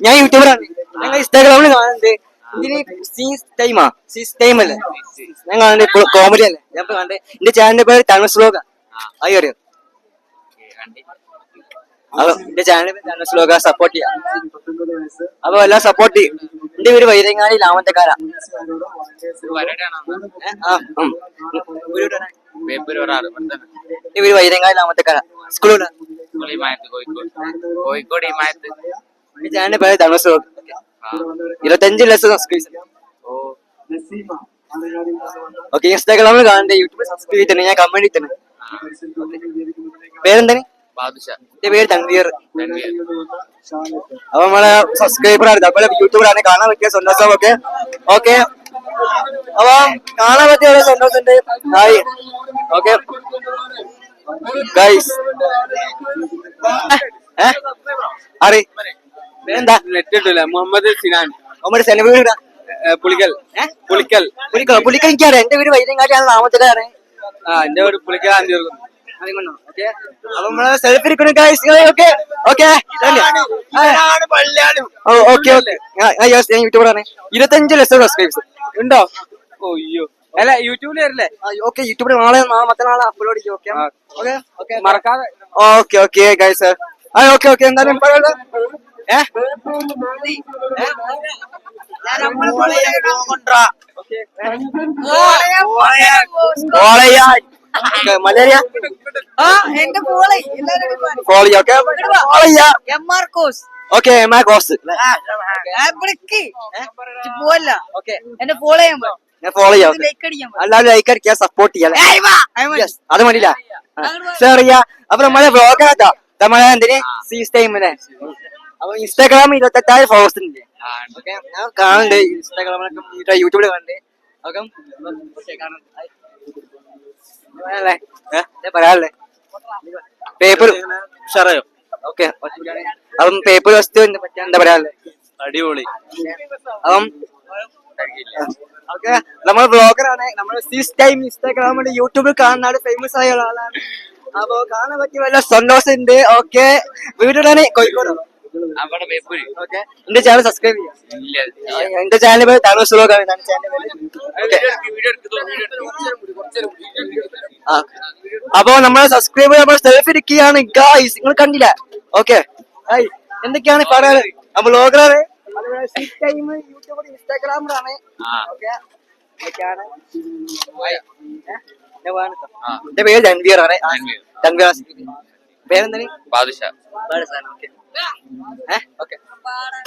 ഞാൻ യൂട്യൂബറാണ് ഞങ്ങൾ ഇൻസ്റ്റാഗ്രാമിൽ കാണുന്നുണ്ട്. ഇതിന് സീസ് ടൈമാ സീസ് ടൈം അല്ലേ? ഞാൻ കാണുന്നുണ്ട് ഇപ്പോൾ കോമഡി അല്ലേ? ഞാൻ ഇപ്പൊ കണ്ടേ എന്റെ ചാനലിന്റെ പേര് തമിഴ് ശ്ലോക ആയി അറിയോ? അപ്പൊ എന്റെ ചാനലിന്റെ പേര് തമിഴ് ശ്ലോക സപ്പോർട്ട് ചെയ്യാം. അപ്പൊ എല്ലാം സപ്പോർട്ട് ചെയ്യും. എന്റെ വീട് വൈരങ്ങാടി ലാമത്തക്കാരാ. വീട് വൈരങ്ങാടി ലാമത്തക്കാരാ. സ്കൂളിലാണ് കോഴിക്കോട് കോഴിക്കോട് ഈ ഇമായത്ത് എന്റെ ചാനലിന്റെ പേര് ശ്ലോക ഇരുപത്തഞ്ച് ലക്ഷം സബ്സ്ക്രൈബ് ഓ. ഓക്കെ ഇൻസ്റ്റാഗ്രാമിൽ കാണണ്ടേ യൂട്യൂബിൽ സബ്സ്ക്രൈബ് ചെയ്തിട്ടുണ്ട് ഞാൻ കമന്റ് തന്നെ പേരെന്താണ്? എന്റെ പേര് തൻവീർ. അപ്പൊ നമ്മളെ സബ്സ്ക്രൈബർ ആണ്. അതുപോലെ യൂട്യൂബിലാണ് കാണാൻ പറ്റിയ സന്തോഷം ഒക്കെ. ഓക്കെ അപ്പൊ കാണാൻ പറ്റിയ ഒരു സന്തോഷമുണ്ട് ഹായ് ഓക്കെ ഗൈസ് അറി പേരെന്താ? നെറ്റ് മുഹമ്മദ് സിനാൻ. പുളിക്കൽ. പുളിക്കൽ. എനിക്കറിയാം. എന്റെ വീട് വൈദ്യങ്ങാട്ടിയാണ് ആ എന്റെ വീട് പുളിക്കൽ നമ്മളെ selfie okay? Okay? Okay okay. ഞാൻ യൂട്യൂബറാണ് ഇരുപത്തഞ്ച് ലക്ഷം സബ്സ്ക്രൈബ്സ് ഉണ്ടോ? ഓയ്യോ അല്ല യൂട്യൂബിൽ വരില്ലേ? ഓക്കെ യൂട്യൂബിൽ നാളെ നാളെ മറ്റന്നാളെ അപ്ലോഡ് ചെയ്യും ഓക്കെ? Okay okay? മറക്കാതെ. Okay okay guys okay okay. എന്തായാലും മലേറിയ എന്റെ ഓക്കെ എം ഓക്കെ. പോവല്ല ഓക്കെ ഫോളോ ചെയ്യാൻ ഞാൻ ഫോളോ ചെയ്യാം. ഇത് ലൈക്ക് അടിക്കാൻ സപ്പോർട്ട് ചെയ്യാം അത് മതിയില്ല. ചെറിയ അപ്പൊ നമ്മളെ വ്ളോഗ് നമ്മളെ എന്തിന്? സീസ് ടൈമിനെ അപ്പൊ ഇൻസ്റ്റാഗ്രാം ഇരുപത്തെട്ടായിരം ഫോളോവേഴ്സ് ഉണ്ട്. ഞാൻ കാണുന്നുണ്ട് ഇൻസ്റ്റാഗ്രാമിലൊക്കെ യൂട്യൂബിൽ കാണുന്നുണ്ട്. ഓക്കെ കാണുന്നുണ്ട് ഞാൻ പേപ്പർ ഉഷാറായോ? ഓക്കെ അപ്പം പേപ്പർ വസ്തു എന്താ പറയാല്ലേ അടിപൊളി. അപ്പം ഓക്കെ നമ്മൾ ബ്ലോഗറാണ് നമ്മൾ സീസ് ടൈം ഇൻസ്റ്റാഗ്രാമിൽ യൂട്യൂബിൽ കാണുന്ന ഫേമസ് ആയ ഒരാളാണ്. അപ്പൊ കാണാൻ പറ്റിയ വല്ല സന്തോഷം ഉണ്ട് ഓക്കെ വീട്ടിലാണ്. കോഴിക്കോട്. അവിടെ ഓക്കെ. എന്റെ ചാനൽ സബ്സ്ക്രൈബ് ചെയ്യാം. എന്റെ ചാനൽ പേര് എടുക്കുന്നു ആ അപ്പൊ നമ്മളെ സബ്സ്ക്രൈബ് നമ്മൾ സെൽഫി എടുക്കുകയാണ്. ഗായ്സ് നിങ്ങൾ കണ്ടില്ല? ഓക്കെ. എന്തൊക്കെയാണ് പറയാറ് നമ്മൾ ലോകറാണ് യൂട്യൂബ് ഇൻസ്റ്റാഗ്രാമിലാണ്. എന്റെ പേര് രൺവീർ ആണ് രൺവീർ. പേരെന്താണ് ബാദുഷാ പേരെന്താണ്? ബാദുഷ. ഓക്കെ. ഏഹ് ഓക്കെ